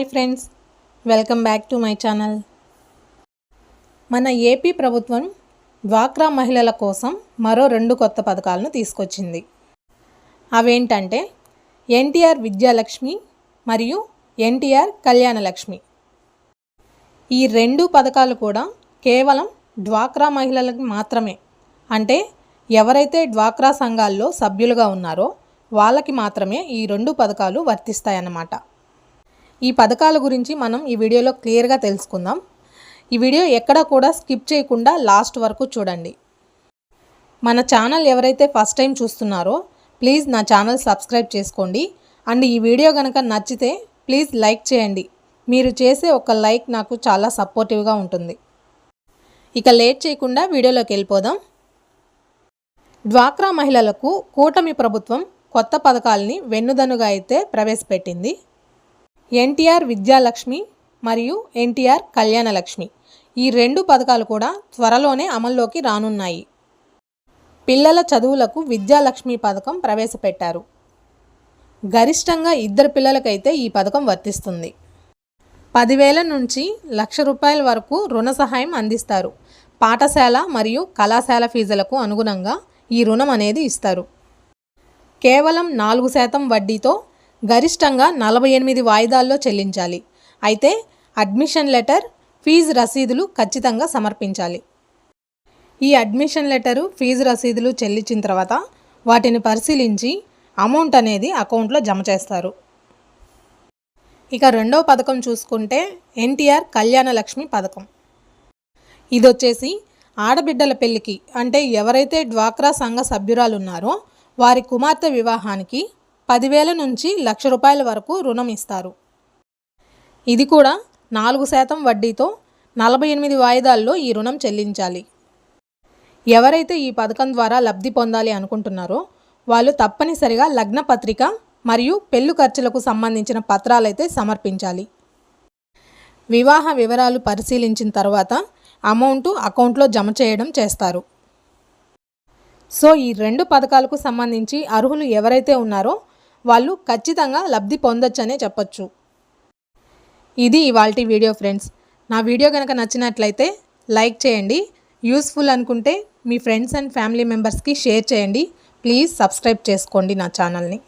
Hi friends welcome back to my channel. మన AP ప్రభుత్వం డ్వాక్రా మహిళల కోసం మరో రెండు కొత్త పథకాలను తీసుకొచ్చింది. అవేంటంటే ఎన్టీఆర్ విద్యాలక్ష్మి మరియు ఎన్టీఆర్ కళ్యాణలక్ష్మి. ఈ రెండు పథకాలు కూడా కేవలం డ్వాక్రా మహిళలకు మాత్రమే. అంటే ఎవరైతే డ్వాక్రా సంఘాల్లో సభ్యులుగా ఉన్నారో వాళ్ళకి మాత్రమే ఈ రెండు పథకాలు వర్తిస్తాయన్నమాట. ఈ పథకాల గురించి మనం ఈ వీడియోలో క్లియర్గా తెలుసుకుందాం. ఈ వీడియో ఎక్కడ కూడా స్కిప్ చేయకుండా లాస్ట్ వరకు చూడండి. మన ఛానల్ ఎవరైతే ఫస్ట్ టైం చూస్తున్నారో ప్లీజ్ నా ఛానల్ సబ్స్క్రైబ్ చేసుకోండి. అండ్ ఈ వీడియో కనుక నచ్చితే ప్లీజ్ లైక్ చేయండి. మీరు చేసే ఒక లైక్ నాకు చాలా సపోర్టివ్గా ఉంటుంది. ఇక లేట్ చేయకుండా వీడియోలోకి వెళ్ళిపోదాం. డ్వాక్రా మహిళలకు కూటమి ప్రభుత్వం కొత్త పథకాల్ని వెన్నుదనుగా అయితే ప్రవేశపెట్టింది. ఎన్టీఆర్ విద్యాలక్ష్మి మరియు ఎన్టీఆర్ కళ్యాణలక్ష్మి. ఈ రెండు పథకాలు కూడా త్వరలోనే అమల్లోకి రానున్నాయి. పిల్లల చదువులకు విద్యాలక్ష్మి పథకం ప్రవేశపెట్టారు. గరిష్టంగా ఇద్దరు పిల్లలకైతే ఈ పథకం వర్తిస్తుంది. పదివేల నుంచి లక్ష రూపాయల వరకు రుణ సహాయం అందిస్తారు. పాఠశాల మరియు కళాశాల ఫీజులకు అనుగుణంగా ఈ రుణం అనేది ఇస్తారు. కేవలం నాలుగు శాతం వడ్డీతో గరిష్టంగా నలభై ఎనిమిది వాయిదాల్లో చెల్లించాలి. అయితే అడ్మిషన్ లెటర్ ఫీజు రసీదులు ఖచ్చితంగా సమర్పించాలి. ఈ అడ్మిషన్ లెటరు ఫీజు రసీదులు చెల్లించిన తర్వాత వాటిని పరిశీలించి అమౌంట్ అనేది అకౌంట్లో జమ చేస్తారు. ఇక రెండో పథకం చూసుకుంటే ఎన్టీఆర్ కళ్యాణలక్ష్మి పథకం. ఇది వచ్చేసి ఆడబిడ్డల పెళ్ళికి అంటే ఎవరైతే డ్వాక్రా సంఘ సభ్యురాలు ఉన్నారో వారి కుమార్తె వివాహానికి పదివేల నుంచి లక్ష రూపాయల వరకు రుణం ఇస్తారు. ఇది కూడా నాలుగు శాతం వడ్డీతో నలభై ఎనిమిది వాయిదాల్లో ఈ రుణం చెల్లించాలి. ఎవరైతే ఈ పథకం ద్వారా లబ్ధి పొందాలి అనుకుంటున్నారో వాళ్ళు తప్పనిసరిగా లగ్న పత్రిక మరియు పెళ్ళి ఖర్చులకు సంబంధించిన పత్రాలైతే సమర్పించాలి. వివాహ వివరాలు పరిశీలించిన తర్వాత అమౌంట్ అకౌంట్లో జమ చేయడం చేస్తారు. సో ఈ రెండు పథకాలకు సంబంధించి అర్హులు ఎవరైతే ఉన్నారో వాళ్ళు ఖచ్చితంగా లబ్ధి పొందొచ్చనే చెప్పొచ్చు. ఇది ఇవాల్టి వీడియో ఫ్రెండ్స్. నా వీడియో కనుక నచ్చినట్లయితే లైక్ చేయండి. యూస్ఫుల్ అనుకుంటే మీ ఫ్రెండ్స్ అండ్ ఫ్యామిలీ మెంబర్స్కి షేర్ చేయండి. ప్లీజ్ సబ్స్క్రైబ్ చేసుకోండి నా ఛానల్ని.